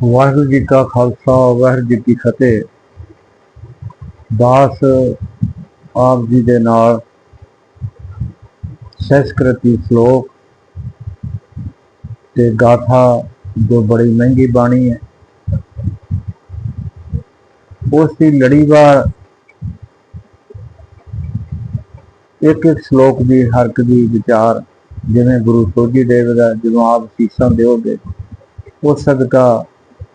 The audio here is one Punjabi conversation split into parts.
ਵਾਹਿਗੁਰੂ ਜੀ ਕਾ ਖਾਲਸਾ, ਵਾਹਿਗੁਰੂ ਜੀ ਕੀ ਫਤਿਹ। ਦਾਸ ਆਪ ਜੀ ਦੇ ਨਾਲ ਸੰਸਕ੍ਰਿਤੀ ਸ਼ਲੋਕ ਤੇ ਗਾਥਾ ਜੋ ਬੜੀ ਮਹਿੰਗੀ ਬਾਣੀ ਹੈ। ਉਸ ਦੀ ਲੜੀਵਾਰ ਇੱਕ ਇੱਕ ਸ਼ਲੋਕ ਦੀ ਹਰਕ ਦੀ ਵਿਚਾਰ ਜਿਵੇਂ ਗੁਰੂ ਸੋਢੀ ਦੇਵ ਦਾ ਜਦੋਂ ਆਪ ਸੀਸਾਂ ਦਿਓਗੇ, ਉਹ ਸਦਕਾ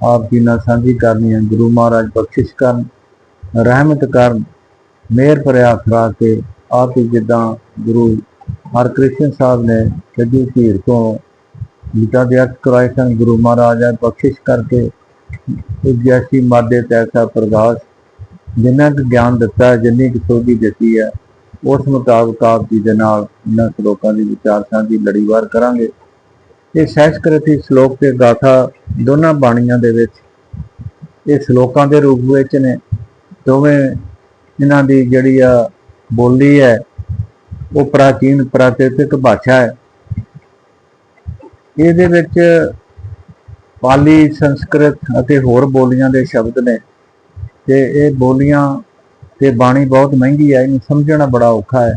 ਆਪ ਜੀ ਨਾਲ ਸਾਂਝੀ ਕਰਨੀ ਹੈ। ਗੁਰੂ ਮਹਾਰਾਜ ਬਖਸ਼ਿਸ਼ ਕਰਨ ਰਹਿਮਤ ਕਰਨ ਮਿਹਰ ਭਰਿਆ ਫਰਾ ਕੇ ਆਪ ਹੀ ਜਿੱਦਾਂ ਗੁਰੂ ਹਰਕ੍ਰਿਸ਼ਨ ਸਾਹਿਬ ਨੇ ਸੱਜੀ ਧੀਰ ਤੋਂ ਗੀਤਾ ਦੇ ਅਰਥ ਕਰਾਏ ਸਨ ਗੁਰੂ ਮਹਾਰਾਜ ਨੇ ਬਖਸ਼ਿਸ਼ ਕਰਕੇ ਜੈਸੀ ਮਾਦੇ ਤੈਸਾ ਪ੍ਰਗਾਸ ਜਿੰਨਾ ਕੁ ਗਿਆਨ ਦਿੱਤਾ ਹੈ, ਜਿੰਨੀ ਕੁ ਸੋਝੀ ਦਿੱਤੀ ਹੈ ਉਸ ਮੁਤਾਬਕ ਆਪ ਜੀ ਦੇ ਨਾਲ ਇਹਨਾਂ ਸ਼ਲੋਕਾਂ ਦੀ ਵਿਚਾਰ ਸਾਂਝੀ ਲੜੀਵਾਰ ਕਰਾਂਗੇ। ਇਹ ਸਹਿਸਕ੍ਰਿਤੀ ਸ਼ਲੋਕ ਤੇ ਗਾਥਾ ਦੋਨਾਂ ਬਾਣੀਆਂ ਦੇ ਵਿੱਚ ਇਹ ਸ਼ਲੋਕਾਂ ਦੇ ਰੂਪ ਵਿੱਚ ਨੇ। ਦੋਵੇਂ ਇਹਨਾਂ ਦੀ ਜਿਹੜੀ ਆ ਬੋਲੀ ਹੈ, ਉਹ ਪ੍ਰਾਚੀਨ ਪ੍ਰਾਕ੍ਰਿਤਿਕ ਭਾਸ਼ਾ ਹੈ। ਇਹਦੇ ਵਿੱਚ ਪਾਲੀ ਸੰਸਕ੍ਰਿਤ ਅਤੇ ਹੋਰ ਬੋਲੀਆਂ ਦੇ ਸ਼ਬਦ ਨੇ ਤੇ ਇਹ ਬੋਲੀਆਂ ਤੇ ਬਾਣੀ ਬਹੁਤ ਮਹਿੰਗੀ ਹੈ, ਇਹਨੂੰ ਸਮਝਣਾ ਬੜਾ ਔਖਾ ਹੈ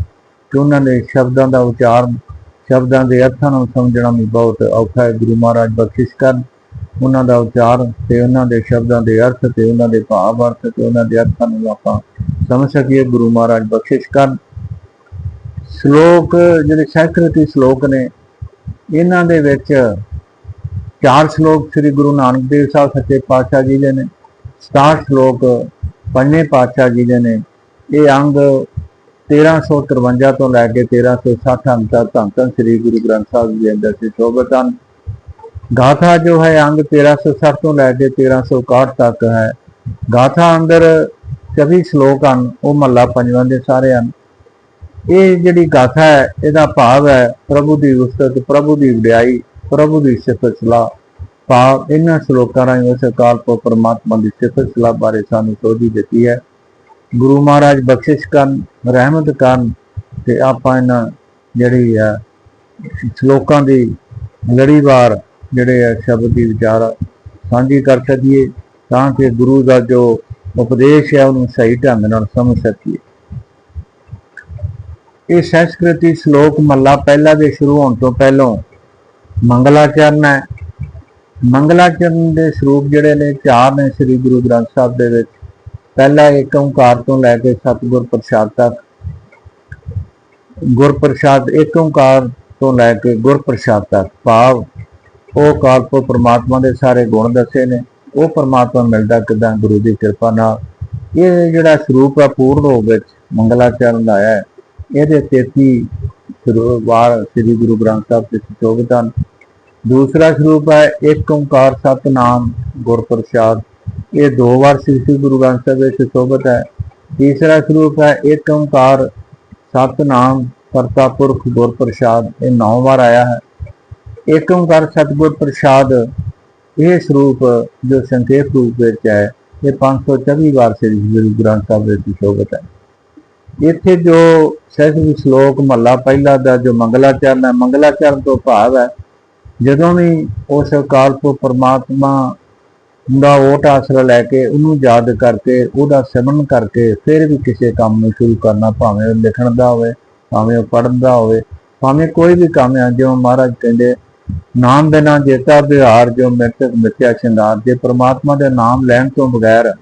ਕਿ ਉਹਨਾਂ ਦੇ ਸ਼ਬਦਾਂ ਦਾ ਉਚਾਰਨ ਸ਼ਬਦਾਂ ਦੇ ਅਰਥਾਂ ਨੂੰ ਸਮਝਣਾ ਵੀ ਬਹੁਤ ਔਖਾ ਹੈ। ਗੁਰੂ ਮਹਾਰਾਜ ਬਖਸ਼ਿਸ਼ ਕਰਨ, ਉਹਨਾਂ ਦਾ ਉਚਾਰ ਤੇ ਉਹਨਾਂ ਦੇ ਸ਼ਬਦਾਂ ਦੇ ਅਰਥ ਤੇ ਉਹਨਾਂ ਦੇ ਭਾਵ ਅਰਥ ਤੇ ਉਹਨਾਂ ਦੇ ਅਰਥਾਂ ਨੂੰ ਆਪਾਂ ਸਮਝ ਸਕੀਏ। ਗੁਰੂ ਮਹਾਰਾਜ ਬਖਸ਼ਿਸ਼ ਕਰਨ। ਸ਼ਲੋਕ, ਜਿਹੜੇ ਸਹਿਕ੍ਰਿਤੀ ਸ਼ਲੋਕ ਨੇ, ਇਹਨਾਂ ਦੇ ਵਿੱਚ ਚਾਰ ਸ਼ਲੋਕ ਸ੍ਰੀ ਗੁਰੂ ਨਾਨਕ ਦੇਵ ਸਾਹਿਬ ਸੱਚੇ ਪਾਤਸ਼ਾਹ ਜੀ ਦੇ ਨੇ 67 ਸ਼ਲੋਕ ਪੰਜਵੇਂ ਪਾਤਸ਼ਾਹ ਜੀ ਦੇ ਨੇ, ਇਹ ਅੰਗ 1353 ਤੋਂ ਲੈ ਕੇ 1360 ਅੰਕ ਤੱਕ ਧੰਨ ਧੰਨ ਸ੍ਰੀ ਗੁਰੂ ਗ੍ਰੰਥ ਸਾਹਿਬ ਜੀ ਦੇ ਅੰਦਰ ਸੇ ਸ਼ੋਭਤ ਹਨ। ਗਾਥਾ ਜੋ ਹੈ, ਅੰਗ 1360 ਤੋਂ ਲੈ ਕੇ 1361 ਤੱਕ ਹੈ। ਗਾਥਾ ਅੰਦਰ 24 ਸ਼ਲੋਕ ਹਨ, ਉਹ ਮਹੱਲਾ ਪੰਜਵਾਂ ਦੇ ਸਾਰੇ ਹਨ। ਇਹ ਜਿਹੜੀ ਗਾਥਾ ਹੈ, ਇਹਦਾ ਭਾਵ ਹੈ ਪ੍ਰਭੂ ਦੀ ਉਸਤਤ, ਪ੍ਰਭੂ ਦੀ ਵਡਿਆਈ, ਪ੍ਰਭੂ ਦੀ ਸਿਫਤ ਸਲਾਹ। ਭਾਵ ਇਹਨਾਂ ਸ਼ਲੋਕਾਂ ਰਾਹੀਂ ਉਸ ਅਕਾਲ ਪੁਰਖ ਪਰਮਾਤਮਾ ਦੀ ਸਿਫਤ ਸਲਾਹ ਬਾਰੇ ਸਾਨੂੰ ਸੋਝੀ ਦਿੱਤੀ ਹੈ। ਗੁਰੂ ਮਹਾਰਾਜ ਬਖਸ਼ਿਸ਼ ਕਰਨ, ਰਹਿਮਤ ਕਰਨ ਤੇ ਆਪਾਂ ਇਹਨਾਂ ਜਿਹੜੀ ਆ, ਸ਼ਲੋਕਾਂ ਦੀ ਲੜੀਵਾਰ ਜਿਹੜੇ ਆ ਸ਼ਬਦ ਦੀ ਵਿਚਾਰ ਸਾਂਝੀ ਕਰ ਸਕੀਏ ਤਾਂ ਕਿ ਗੁਰੂ ਦਾ ਜੋ ਉਪਦੇਸ਼ ਹੈ ਉਹਨੂੰ ਸਹੀ ਢੰਗ ਨਾਲ ਸਮਝ ਸਕੀਏ। ਇਹ ਸੰਸਕ੍ਰਿਤੀ ਸ਼ਲੋਕ ਮੱਲਾ ਪਹਿਲਾ ਦੇ ਸ਼ੁਰੂ ਹੋਣ ਤੋਂ ਪਹਿਲਾਂ ਮੰਗਲਾਚਰਨ ਹੈ। ਮੰਗਲਾਚਰਨ ਦੇ ਸਰੂਪ ਜਿਹੜੇ ਨੇ, ਚਾਰ ਨੇ ਸ੍ਰੀ ਗੁਰੂ ਗ੍ਰੰਥ ਸਾਹਿਬ ਦੇ ਵਿੱਚ। ਪਹਿਲਾ ਏਕ ਓੰਕਾਰ ਤੋਂ ਲੈ ਕੇ ਸਤਿਗੁਰ ਪ੍ਰਸਾਦ ਤੱਕ। ਗੁਰ ਪ੍ਰਸਾਦ ਏਕ ਓੰਕਾਰ ਤੋਂ ਲੈ ਕੇ ਗੁਰ ਪ੍ਰਸਾਦ ਤੱਕ। ਭਾਵ ਉਹ ਕਾਲਪੋ ਪ੍ਰਮਾਤਮਾ ਦੇ ਸਾਰੇ ਗੁਣ ਦੱਸੇ ਨੇ। ਉਹ ਪ੍ਰਮਾਤਮਾ ਮਿਲਦਾ ਕਿਦਾਂ? ਗੁਰੂ ਦੀ ਕਿਰਪਾ ਨਾਲ। ਇਹ ਜਿਹੜਾ ਸਰੂਪ ਹੈ ਪੂਰਨ ਰੂਪ ਵਿੱਚ ਮੰਗਲਾਚਰਨ ਦਾ ਹੈ। ਇਹਦੇ 33 ਸਰੂਪ ਵਾਰ ਸ੍ਰੀ ਗੁਰੂ ਗ੍ਰੰਥ ਸਾਹਿਬ ਦੇ ਸੁਸ਼ੋਭਿਤ ਹਨ ਦੂਸਰਾ ਸਰੂਪ ਹੈ ਇੱਕ ਓੰਕਾਰ ਸਤਨਾਮ ਗੁਰ ਪ੍ਰਸਾਦ। ਇਹ ਦੋ ਵਾਰ ਸ੍ਰੀ ਸ੍ਰੀ ਗੁਰੂ ਗ੍ਰੰਥ ਸਾਹਿਬ ਵਿੱਚ ਸੁਸ਼ੋਭਿਤ ਹੈ। ਤੀਸਰਾ ਸਰੂਪ ਹੈ ਏਕ ਓੰਕਾਰ, ਸਤਨਾਮ, ਕਰਤਾ ਪੁਰਖ ਗੁਰ ਪ੍ਰਸਾਦ ਇਹ ਨੌ ਵਾਰ ਆਇਆ ਹੈ। ਏਕ ਓੰਕਾਰ, ਸਤਿਗੁਰ ਪ੍ਰਸਾਦ, ਇਹ ਸਰੂਪ ਜੋ ਸੰਖੇਪ ਰੂਪ ਵਿੱਚ ਹੈ, ਇਹ 524 ਵਾਰ ਸ੍ਰੀ ਗੁਰੂ ਗ੍ਰੰਥ ਸਾਹਿਬ ਵਿੱਚ ਸੁਸ਼ੋਭਿਤ ਹੈ। ਇੱਥੇ ਜੋ ਸਹਿਜ ਸ਼ਲੋਕ ਮਹੱਲਾ ਪਹਿਲਾ ਦਾ ਜੋ ਮੰਗਲਾਚਰਨ ਹੈ ਮੰਗਲਾਚਰਨ ਤੋਂ ਭਾਵ ਹੈ, ਜਦੋਂ ਵੀ ਉਸ ਅਕਾਲ ਪੁਰਖ ਪਰਮਾਤਮਾ ਦਾ ਓਟ ਆਸਰਾ ਲੈ ਕੇ ਉਹਨੂੰ ਯਾਦ ਕਰਕੇ, ਉਹਦਾ ਸਿਮਰਨ ਕਰਕੇ ਫਿਰ ਵੀ ਕਿਸੇ ਕੰਮ ਨੂੰ ਸ਼ੁਰੂ ਕਰਨਾ, ਭਾਵੇਂ ਉਹ ਲਿਖਣ ਦਾ ਹੋਵੇ, ਭਾਵੇਂ ਉਹ ਪੜ੍ਹਨ ਦਾ ਹੋਵੇ, ਭਾਵੇਂ ਕੋਈ ਵੀ ਕੰਮ ਹੈ ਜਿਵੇਂ ਮਹਾਰਾਜ ਕਹਿੰਦੇ, ਨਾਮ ਦੇ ਨਾਲ ਜੇਤਾ ਵਿਹਾਰ, ਜੋ ਮਿਰਤਕ ਮਿਥਿਆ ਸ਼ਿੰਗਾਰ, ਜੇ ਪ੍ਰਮਾਤਮਾ ਦੇ ਨਾਮ ਲੈਣ ਤੋਂ ਬਗੈਰ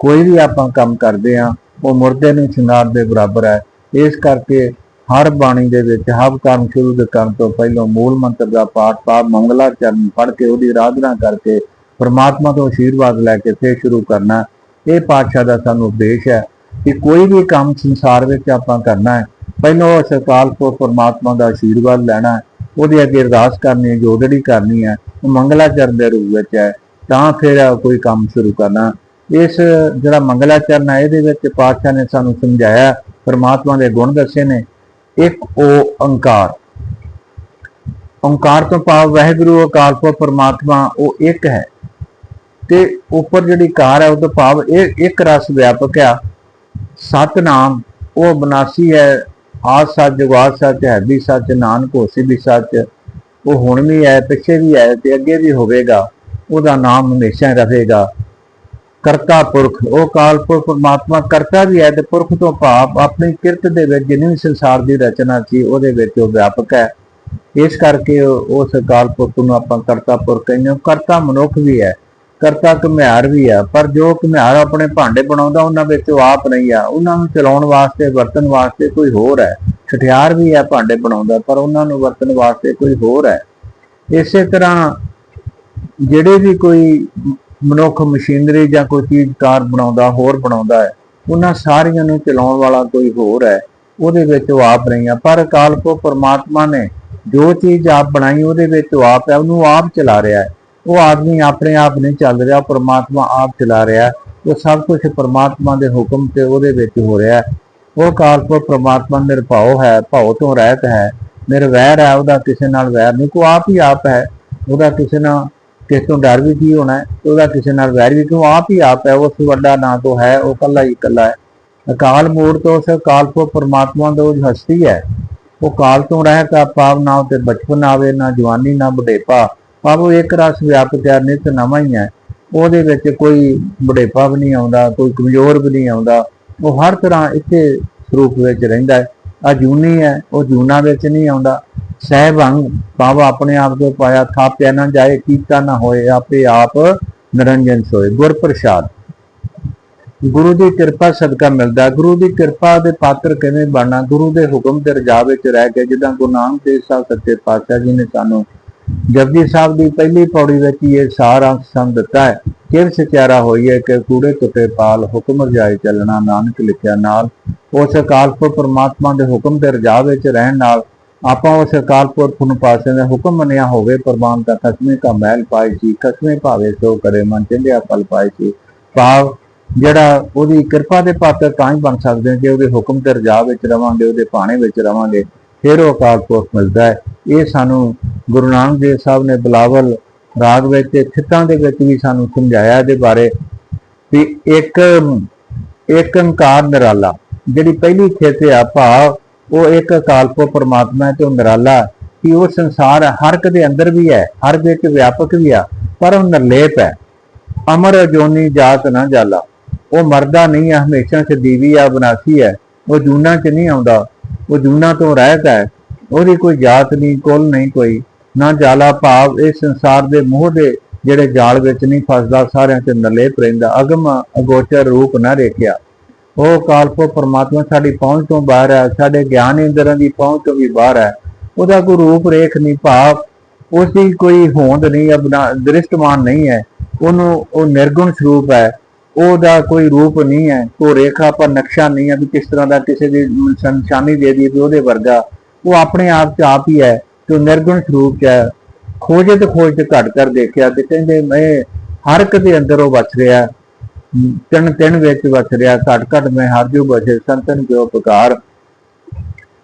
ਕੋਈ ਵੀ ਆਪਾਂ ਕੰਮ ਕਰਦੇ ਆ ਉਹ ਮੁਰਦੇ ਨੂੰ ਸ਼ਿੰਗਾਰ ਦੇ ਬਰਾਬਰ ਹੈ। ਇਸ ਕਰਕੇ ਹਰ ਬਾਣੀ ਦੇ ਵਿੱਚ ਹਵ ਕੰਮ ਸ਼ੁਰੂ ਦੇ ਕਰਨ ਤੋਂ ਪਹਿਲਾਂ ਮੂਲ ਮੰਤਰ ਦਾ ਪਾਠ ਪਾਪ ਮੰਗਲਾਚਰਨ ਪੜ੍ਹ ਕੇ ਉਹਦੀ ਆਰਾਧਨਾ ਕਰਕੇ ਪਰਮਾਤਮਾ ਤੋਂ ਆਸ਼ੀਰਵਾਦ ਲੈ ਕੇ ਫਿਰ ਸ਼ੁਰੂ ਕਰਨਾ, ਇਹ ਪਾਤਸ਼ਾਹ ਦਾ ਸਾਨੂੰ ਉਪਦੇਸ਼ ਹੈ ਕਿ ਕੋਈ ਵੀ ਕੰਮ ਸੰਸਾਰ ਵਿੱਚ ਆਪਾਂ ਕਰਨਾ ਹੈ, ਪਹਿਲਾਂ ਉਹ ਅਕਾਲ ਪੁਰਖ ਪ੍ਰਮਾਤਮਾ ਦਾ ਆਸ਼ੀਰਵਾਦ ਲੈਣਾ ਹੈ, ਉਹਦੀ ਅੱਗੇ ਅਰਦਾਸ ਕਰਨੀ ਹੈ ਜੋਦੜੀ ਕਰਨੀ ਹੈ, ਉਹ ਮੰਗਲਾਚਰਨ ਦੇ ਰੂਪ ਵਿੱਚ ਹੈ, ਤਾਂ ਫਿਰ ਕੋਈ ਕੰਮ ਸ਼ੁਰੂ ਕਰਨਾ। ਇਸ ਜਿਹੜਾ ਮੰਗਲਾਚਰਨ ਹੈ, ਇਹਦੇ ਵਿੱਚ ਪਾਤਸ਼ਾਹ ਨੇ ਸਾਨੂੰ ਸਮਝਾਇਆ, ਪਰਮਾਤਮਾ ਦੇ ਗੁਣ ਦੱਸੇ ਨੇ, ਇੱਕ ਉਹ ਓੰਕਾਰ। ਓੰਕਾਰ ਤੋਂ ਭਾਵ ਵਾਹਿਗੁਰੂ, ਅਕਾਲ ਪੁਰਖ, ਪਰਮਾਤਮਾ, ਉਹ ਇੱਕ ਹੈ। ਤੇ ਉੱਪਰ ਜਿਹੜੀ ਕਾਰ ਹੈ, ਉਹ ਤੋਂ ਭਾਵ ਇਹ ਇੱਕ ਰਸ ਵਿਆਪਕ ਆ। ਸਤਨਾਮ ਉਹ ਬਨਾਸੀ ਹੈ, ਆਦ ਸੱਚ ਜਗਵਾਦ ਸੱਚ, ਹੈ ਵੀ ਸੱਚ, ਨਾਨਕ ਹੋਸੀ ਵੀ ਸੱਚ। ਉਹ ਹੁਣ ਵੀ ਹੈ, ਪਿੱਛੇ ਵੀ ਹੈ ਤੇ ਅੱਗੇ ਵੀ ਹੋਵੇਗਾ। ਉਹਦਾ ਨਾਮ ਹਮੇਸ਼ਾ ਰਹੇਗਾ। ਕਰਤਾ ਪੁਰਖ, ਉਹ ਕਾਲ ਪੁਰਖ ਪਰਮਾਤਮਾ ਕਰਤਾ ਵੀ ਹੈ ਤੇ ਪੁਰਖ ਤੋਂ ਭਾਵ ਆਪਣੀ ਕਿਰਤ ਦੇ ਵਿੱਚ ਜਿੰਨੀ ਵੀ ਸੰਸਾਰ ਦੀ ਰਚਨਾ ਸੀ, ਉਹਦੇ ਵਿੱਚ ਉਹ ਵਿਆਪਕ ਹੈ। ਇਸ ਕਰਕੇ ਉਸ ਕਾਲ ਪੁਰਖ ਨੂੰ ਆਪਾਂ ਕਰਤਾ ਪੁਰਖ ਕਹਿੰਦੇ ਹਾਂ। ਕਰਤਾ ਮਨੁੱਖ ਵੀ ਹੈ। ਕਰਤਾ ਘੁਮਿਆਰ ਵੀ ਆ, ਪਰ ਜੋ ਘੁਮਿਆਰ ਆਪਣੇ ਭਾਂਡੇ ਬਣਾਉਂਦਾ, ਉਹਨਾਂ ਵਿੱਚ ਉਹ ਆਪ ਨਹੀਂ ਆ। ਉਹਨਾਂ ਨੂੰ ਚਲਾਉਣ ਵਾਸਤੇ, ਵਰਤਣ ਵਾਸਤੇ ਕੋਈ ਹੋਰ ਹੈ। ਛਠਿਆਰ ਵੀ ਹੈ ਭਾਂਡੇ ਬਣਾਉਂਦਾ, ਪਰ ਉਹਨਾਂ ਨੂੰ ਵਰਤਣ ਵਾਸਤੇ ਕੋਈ ਹੋਰ ਹੈ। ਇਸੇ ਤਰ੍ਹਾਂ ਜਿਹੜੇ ਵੀ ਕੋਈ ਮਨੁੱਖ ਮਸ਼ੀਨਰੀ ਜਾਂ ਕੋਈ ਚੀਜ਼ ਕਾਰ ਬਣਾਉਂਦਾ, ਹੋਰ ਬਣਾਉਂਦਾ ਹੈ, ਉਹਨਾਂ ਸਾਰੀਆਂ ਨੂੰ ਚਲਾਉਣ ਵਾਲਾ ਕੋਈ ਹੋਰ ਹੈ, ਉਹਦੇ ਵਿੱਚ ਉਹ ਆਪ ਨਹੀਂ ਆ। ਪਰ ਕਾਲਪੋ ਪਰਮਾਤਮਾ ਨੇ ਜੋ ਚੀਜ਼ ਆਪ ਬਣਾਈ, ਉਹਦੇ ਵਿੱਚ ਉਹ ਆਪ ਹੈ, ਉਹਨੂੰ ਆਪ ਚਲਾ ਰਿਹਾ ਹੈ। ਉਹ ਆਦਮੀ ਆਪਣੇ ਆਪ ਨਹੀਂ ਚੱਲ ਰਿਹਾ, ਪਰਮਾਤਮਾ ਆਪ ਚਲਾ ਰਿਹਾ। ਉਹ ਸਭ ਕੁਝ ਪਰਮਾਤਮਾ ਦੇ ਹੁਕਮ ਤੇ ਉਹਦੇ ਵਿੱਚ ਹੋ ਰਿਹਾ। ਉਹ ਕਾਲਪੋ ਪਰਮਾਤਮਾ ਨਿਰਭਉ ਹੈ, ਭਉ ਤੋਂ ਰਹਿਤ ਹੈ। ਨਿਰਵੈਰ ਹੈ, ਉਹਦਾ ਕਿਸੇ ਨਾਲ ਵੈਰ ਨਹੀਂ। ਕੋ ਆਪ ਹੀ ਆਪ ਹੈ। ਉਹਦਾ ਕਿਸੇ ਨਾਲ ਕਿਸ ਤੋਂ ਡਰ ਵੀ ਕੀ ਹੋਣਾ ਉਹਦਾ ਕਿਸੇ ਨਾਲ ਵੈਰ ਵੀ ਕਿਉਂ? ਆਪ ਹੀ ਆਪ ਹੈ। ਉਸ ਵੱਡਾ ਨਾਂ ਤੋਂ ਹੈ, ਉਹ ਕੱਲਾ ਹੀ ਕੱਲਾ ਹੈ। ਅਕਾਲ ਮੂੜ ਤੋਂ ਉਸ ਅਕਾਲ ਪਰਮਾਤਮਾ ਦਾ ਉਹ ਹਸਤੀ ਹੈ। ਉਹ ਕਾਲ ਤੋਂ ਰਹਿਤ ਹੈ ਪਾਵ ਨਾ ਤੇ ਬਚਪਨ ਆਵੇ, ਨਾ ਜਵਾਨੀ, ਨਾ ਬੁਢੇਪਾ। ਪਾਵ ਇੱਕ ਰਸ ਵਿਆਪਕ ਹੈ ਨਿਤ ਨਵਾਂ ਹੀ ਹੈ। ਉਹਦੇ ਵਿੱਚ ਕੋਈ ਬੁਢੇਪਾ ਵੀ ਨਹੀਂ ਆਉਂਦਾ, ਕੋਈ ਕਮਜ਼ੋਰ ਵੀ ਨਹੀਂ ਆਉਂਦਾ। ਉਹ ਹਰ ਤਰ੍ਹਾਂ ਇੱਥੇ ਸਰੂਪ ਵਿੱਚ ਰਹਿੰਦਾ ਹੈ। ਆ ਜੂਨੀ ਹੈ, ਉਹ ਜੂਨਾ ਵਿੱਚ ਨਹੀਂ ਆਉਂਦਾ। ਸਹਿਬੰਗ ਭਾਵ ਆਪਣੇ ਆਪ ਤੋਂ ਪਾਇਆ ਥਾਪਿਆ ਨਾ ਜਾਏ, ਕੀਤਾ ਨਾ ਹੋਏ, ਆਪੇ ਆਪ ਨਿਰੰਜਨ ਸੋਏ। ਗੁਰ ਪ੍ਰਸਾਦ ਗੁਰੂ ਦੀ ਕਿਰਪਾ ਸਦਕਾ ਮਿਲਦਾ ਗੁਰੂ ਦੀ ਕਿਰਪਾ ਦੇ ਪਾਤਰ ਕਿਵੇਂ ਬਣਨਾ? ਗੁਰੂ ਦੇ ਹੁਕਮ ਦੇ ਰਜਾ ਵਿੱਚ ਰਹਿ ਕੇ, ਜਿੱਦਾਂ ਗੁਰੂ ਨਾਨਕ ਦੇਵ ਸਾਹਿਬ ਸੱਚੇ ਪਾਤਸ਼ਾਹ ਜੀ ਨੇ ਸਾਨੂੰ ਜਪਜੀ ਸਾਹਿਬ ਦੀ ਪਹਿਲੀ ਪੌੜੀ ਵਿੱਚ ਹੀ ਇਹ ਸਾਰਾ ਸੰਗ ਦਿੱਤਾ ਹੈ। ਕਿਰ ਸਚਾਰਾ ਹੋਈ ਹੈ ਕਿ ਕੂੜੇ ਕੁੱਤੇ ਪਾਲ ਹੁਕਮ ਰਜਾਈ ਚੱਲਣਾ, ਨਾਨਕ ਲਿਖਿਆ ਨਾਲ ਉਸ ਅਕਾਲ ਪੁਰਖ ਪਰਮਾਤਮਾ ਦੇ ਹੁਕਮ ਦੇ ਰਜਾ ਵਿੱਚ ਰਹਿਣ ਨਾਲ ਆਪਾਂ ਉਸ ਅਕਾਲ ਪੁਰਖ ਨੂੰ ਪਾਸੇ ਦੇ ਹੁਕਮ ਮੰਨਿਆ ਹੋਵੇ ਪ੍ਰਮਾਨ ਦਾ ਖਸਮੇ ਕਾ ਮਹਿਲ ਪਾਈ ਸੀ ਕਸਮੇ ਭਾਵੇ ਸੋ ਕਰੇ ਮਨ ਚੰਦਿਆ ਪਲ ਪਾਈ ਸੀ। ਭਾਵ ਜਿਹੜਾ ਉਹਦੀ ਕਿਰਪਾ ਦੇ ਪਾਤਰ ਤਾਂ ਹੀ ਬਣ ਸਕਦੇ ਹਾਂ ਜੇ ਉਹਦੇ ਹੁਕਮ ਤੇ ਰਜਾ ਵਿੱਚ ਰਵਾਂਗੇ, ਉਹਦੇ ਭਾਣੇ ਵਿੱਚ ਰਵਾਂਗੇ, ਫਿਰ ਉਹ ਅਕਾਲ ਪੁਰਖ ਮਿਲਦਾ ਹੈ। ਇਹ ਸਾਨੂੰ ਗੁਰੂ ਨਾਨਕ ਦੇਵ ਸਾਹਿਬ ਨੇ ਬਲਾਵਲ ਰਾਗ ਵਿੱਚ ਤੇ ਥਿੱਤਾਂ ਦੇ ਵਿੱਚ ਵੀ ਸਾਨੂੰ ਸਮਝਾਇਆ ਇਹਦੇ ਬਾਰੇ ਵੀ ਇੱਕ ਇੱਕ ਓੰਕਾਰ ਨਿਰਾਲਾ, ਜਿਹੜੀ ਪਹਿਲੀ ਥਿੱਤ ਆ ਭਾਵ, ਉਹ ਇੱਕ ਅਕਾਲਪੋ ਪਰਮਾਤਮਾ ਹੈ ਤੇ ਉਹ ਨਿਰਾਲਾ ਕਿ ਉਹ ਸੰਸਾਰ ਹਰ ਇੱਕ ਦੇ ਅੰਦਰ ਵੀ ਹੈ, ਹਰ ਵਿੱਚ ਵਿਆਪਕ ਵੀ ਆ, ਪਰ ਉਹ ਨਿਰਲੇਪ ਹੈ। ਅਮਰ ਜੋਨੀ ਜਾਤ ਨਾ ਜਾਲਾ, ਉਹ ਮਰਦਾ ਨਹੀਂ ਹੈ ਹਮੇਸ਼ਾ ਸਦੀਵੀ ਆ ਬਨਾਸੀ ਹੈ, ਉਹ ਜੂਨਾ ਚ ਨਹੀਂ ਆਉਂਦਾ, ਉਹ ਜੂਨਾ ਤੋਂ ਰਹਿਤ ਹੈ, ਉਹਦੀ ਕੋਈ ਜਾਤ ਨਹੀਂ, ਕੁਲ ਨਹੀਂ ਕੋਈ। ਨਾ ਜਾਲਾ ਭਾਵ, ਇਹ ਸੰਸਾਰ ਦੇ ਮੋਹ ਦੇ ਜਿਹੜੇ ਜਾਲ ਵਿੱਚ ਨਹੀਂ ਫਸਦਾ, ਸਾਰਿਆਂ ਚ ਨਿਰਲੇਪ ਰਹਿੰਦਾ ਅਗਮ ਅਗੋਚਰ ਰੂਪ ਨਾ ਰੇਖਿਆ। ਉਹ ਕਾਲਪੋ ਪਰਮਾਤਮਾ ਸਾਡੀ ਪਹੁੰਚ ਤੋਂ ਬਾਹਰ ਹੈ, ਸਾਡੇ ਗਿਆਨ ਇੰਦਰਾਂ ਦੀ ਪਹੁੰਚ ਤੋਂ ਵੀ ਬਾਹਰ ਹੈ। ਉਹਦਾ ਕੋਈ ਰੂਪ ਰੇਖ ਨਹੀਂ, ਭਾਵ ਉਸ ਦੀ ਕੋਈ ਹੋਂਦ ਨਹੀਂ ਅਬਨਾ ਦ੍ਰਿਸ਼ਟਮਾਨ ਨਹੀਂ ਹੈ। ਉਹਨੂੰ ਉਹ ਨਿਰਗੁਣ ਸਰੂਪ ਹੈ। ਉਹਦਾ ਕੋਈ ਰੂਪ ਨਹੀਂ ਹੈ ਉਹ ਰੇਖਾ ਪਰ ਨਕਸ਼ਾ ਨਹੀਂ ਹੈ ਵੀ ਕਿਸ ਤਰ੍ਹਾਂ ਦਾ ਕਿਸੇ ਦੀ ਨਿਸ਼ਾਨੀ ਦੇ ਦੀ ਉਹਦੇ ਵਰਗਾ। ਉਹ ਆਪਣੇ ਆਪ ਚ ਆਪ ਹੀ ਹੈ। ਤੇ ਨਿਰਗੁਣ ਸਰੂਪ ਚ ਹੈ, ਖੋਜੇ ਤੇ ਖੋਜ ਤੇ ਘਟ ਕਰ ਦੇਖਿਆ ਤੇ ਕਹਿੰਦੇ ਮੈਂ ਹਰ ਇੱਕ ਦੇ ਅੰਦਰ ਉਹ ਵਸ ਰਿਹਾ, ਤਿੰਨ ਤਿੰਨ ਵਿੱਚ ਵਸ ਰਿਹਾ, ਘਟ ਘਟ ਮੈਂ ਹਰ ਜੋ ਬਸੇ ਸੰਤਨ ਕਿਉ ਪੁਕਾਰ।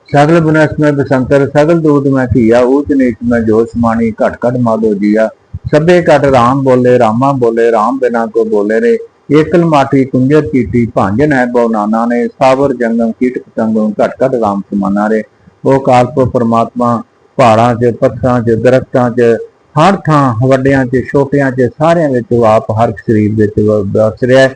ਸਗਲ ਬਨਸ ਮੈਂ ਬਸੰਤਰ, ਸਗਲ ਦੂਤ ਮੈਂ ਧੀਆ, ਊਚ ਨੀਚ ਮੈਂ ਜੋ ਸਮਾਣੀ, ਘਟ ਘਟ ਮਾਦੋ ਜੀਆ। ਸਭੇ ਘਟ ਰਾਮ ਬੋਲੇ, ਰਾਮਾ ਬੋਲੇ, ਰਾਮ ਬਿਨਾ ਕੋ ਬੋਲੇ ਰੇ ਏਕਲ ਮਾਟੀ ਕੁੰਜਰ ਕੀਟੀ ਭਾਂਜਨ ਹੈ ਬਉ ਨਾਨਾ ਨੇ। ਸਾਵਰ ਜੰਗਮ ਕੀਟ ਪਤੰਗੋਂ ਘਟ ਘਟ ਰਾਮ ਸਮਾਨਾ ਰੇ ਉਹ ਕਾਲਪੁਰ ਪਰਮਾਤਮਾ ਪਹਾੜਾਂ 'ਚ, ਪੱਥਰਾਂ 'ਚ, ਦਰਖਤਾਂ 'ਚ, ਹਰ ਥਾਂ, ਵੱਡਿਆਂ 'ਚ, ਛੋਟਿਆਂ 'ਚ, ਸਾਰਿਆਂ ਵਿੱਚ ਉਹ ਆਪ ਹਰ ਸਰੀਰ ਵਿੱਚ ਵਸ ਰਿਹਾ ਹੈ।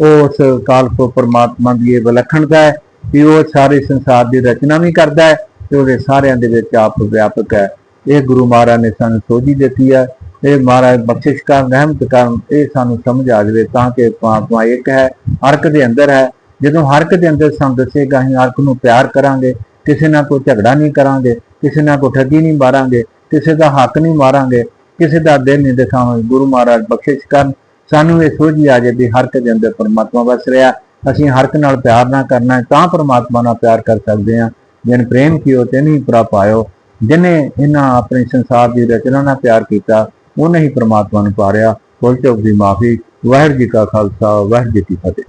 ਉਸ ਕਾਲਪੁਰ ਪਰਮਾਤਮਾ ਦੀ ਇਹ ਵਿਲੱਖਣਤਾ ਹੈ ਕਿ ਉਹ ਸਾਰੇ ਸੰਸਾਰ ਦੀ ਰਚਨਾ ਵੀ ਕਰਦਾ ਹੈ ਤੇ ਉਹਦੇ ਸਾਰਿਆਂ ਦੇ ਵਿੱਚ ਆਪ ਵਿਆਪਕ ਹੈ। ਇਹ ਗੁਰੂ ਮਹਾਰਾਜ ਨੇ ਸਾਨੂੰ ਸੋਝੀ ਦਿੱਤੀ ਹੈ। ਇਹ ਮਹਾਰਾਜ ਬਖਸ਼ਿਸ਼ ਕਰਨ, ਰਹਿਮਤ ਕਰਨ, ਇਹ ਸਾਨੂੰ ਸਮਝ ਆ ਜਾਵੇ ਤਾਂ ਕਿ ਪਰਮਾਤਮਾ ਇੱਕ ਹੈ ਹਰਕ ਦੇ ਅੰਦਰ ਹੈ। ਜਦੋਂ ਹਰਕ ਦੇ ਅੰਦਰ ਸਾਨੂੰ ਦੱਸੇਗਾ, ਅਸੀਂ ਹਰ ਨੂੰ ਪਿਆਰ ਕਰਾਂਗੇ, ਕਿਸੇ ਨਾਲ ਕੋਈ ਝਗੜਾ ਨਹੀਂ ਕਰਾਂਗੇ ਕਿਸੇ ਨਾਲ ਕੋਈ ਠੱਗੀ ਨਹੀਂ ਮਾਰਾਂਗੇ, ਕਿਸੇ ਦਾ ਹੱਕ ਨਹੀਂ ਮਾਰਾਂਗੇ, ਕਿਸੇ ਦਾ ਦਿਲ ਨਹੀਂ ਦਿਖਾਵਾਂਗੇ ਗੁਰੂ ਮਹਾਰਾਜ ਬਖਸ਼ਿਸ਼ ਕਰਨ। ਸਾਨੂੰ ਇਹ ਸੋਝੀ ਆ ਜਾਏ ਵੀ ਹਰ ਇੱਕ ਦੇ ਅੰਦਰ ਪਰਮਾਤਮਾ ਵਸ ਰਿਹਾ। ਅਸੀਂ ਹਰ ਇੱਕ ਨਾਲ ਪਿਆਰ ਨਾ ਕਰਨਾ ਹੈ, ਤਾਂ ਪਰਮਾਤਮਾ ਨਾਲ ਪਿਆਰ ਕਰ ਸਕਦੇ ਹਾਂ। ਜਿਨ ਪ੍ਰੇਮ ਕੀਓ ਤੇ ਨਹੀਂ ਪ੍ਰਭ ਆਇਓ ਜਿਨੇ ਇਹਨਾਂ ਆਪਣੇ ਸੰਸਾਰ ਦੀ ਰਚਨਾ ਨਾਲ ਪਿਆਰ ਕੀਤਾ, ਉਹਨੇ ਹੀ ਪਰਮਾਤਮਾ ਨੂੰ ਪਾਰਿਆ। ਭੁੱਲ ਚੁੱਕ ਦੀ ਮਾਫੀ, ਵਾਹਿਗੁਰੂ ਜੀ ਕਾ ਖਾਲਸਾ, ਵਾਹਿਗੁਰੂ ਜੀ ਕੀ ਫਤਿਹ।